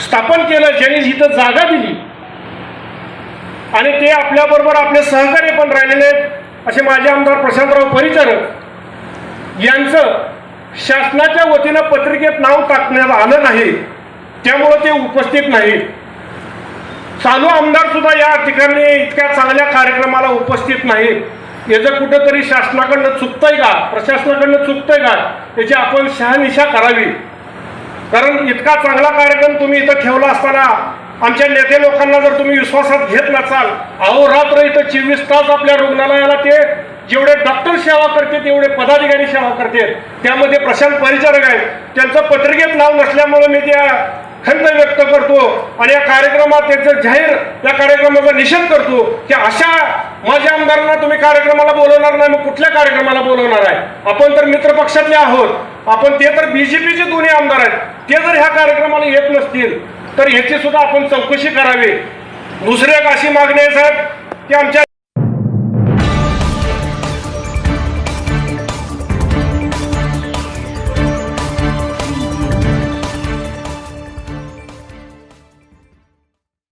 स्थापन केलं ज्यांनी इथं जागा दिली. आणि ते आपल्याबरोबर आपले सहकार्य पण राहिलेले आहेत असे माझे आमदार प्रशांतराव परिचारक यांचं शासनाच्या वतीनं पत्रिकेत नाव टाकण्यात आलं नाही त्यामुळं ते उपस्थित नाहीत चालू आमदार सुद्धा या ठिकाणी इतक्या चांगल्या कार्यक्रमाला उपस्थित नाहीत याचं कुठंतरी शासनाकडनं चुकतंय का? प्रशासनाकडनं चुकतंय का? याची आपण शहानिशा करावी. कारण इतका चांगला कार्यक्रम तुम्ही इथं ठेवला असताना आमच्या नेते लोकांना जर तुम्ही विश्वासात घेत नसाल अहोरात्र इथं चोवीस तास आपल्या रुग्णालयाला ते जेवढे डॉक्टर सेवा करते तेवढे पदाधिकारी सेवा करते. त्यामध्ये प्रशांत परिचारक आहेत. त्यांचं पत्रिकेत नाव नसल्यामुळे मी त्या खंत व्यक्त करतो आणि या कार्यक्रमात त्यांचं जाहीर या कार्यक्रमाचा निषेध करतो की अशा माझ्या आमदारांना तुम्ही कार्यक्रमाला बोलवणार नाही मग कुठल्या कार्यक्रमाला बोलवणार आहे? आपण तर मित्रपक्षातले आहोत. आपण ते तर बीजेपीचे दोन्ही आमदार आहेत. ते जर ह्या कार्यक्रमाला येत नसतील तर ह्याची सुद्धा आपण चौकशी करावी. दुसरी एक अशी मागणी आहे साहेब की आमच्या